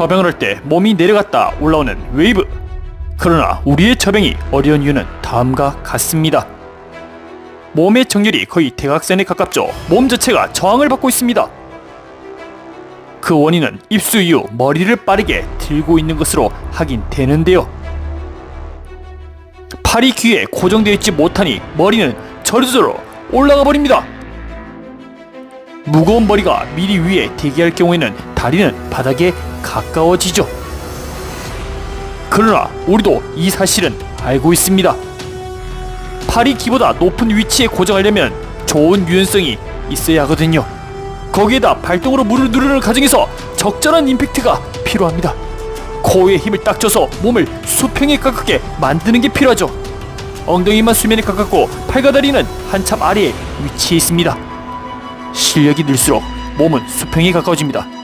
처병을 할 때 몸이 내려갔다 올라오는 웨이브. 그러나 우리의 처병이 어려운 이유는 다음과 같습니다. 몸의 정렬이 거의 대각선에 가깝죠. 몸 자체가 저항을 받고 있습니다. 그 원인은 입수 이후 머리를 빠르게 들고 있는 것으로 확인되는데요. 팔이 귀에 고정되어 있지 못하니 머리는 저리저리 올라가 버립니다. 무거운 머리가 미리 위에 대기할 경우에는 다리는 바닥에 가까워지죠. 그러나 우리도 이 사실은 알고 있습니다. 팔이 귀보다 높은 위치에 고정하려면 좋은 유연성이 있어야 하거든요. 거기에다 발동으로 물을 누르는 과정에서 적절한 임팩트가 필요합니다. 코어에 힘을 딱 줘서 몸을 수평에 가깝게 만드는 게 필요하죠. 엉덩이만 수면에 가깝고 팔과 다리는 한참 아래에 위치해 있습니다. 실력이 늘수록 몸은 수평에 가까워집니다.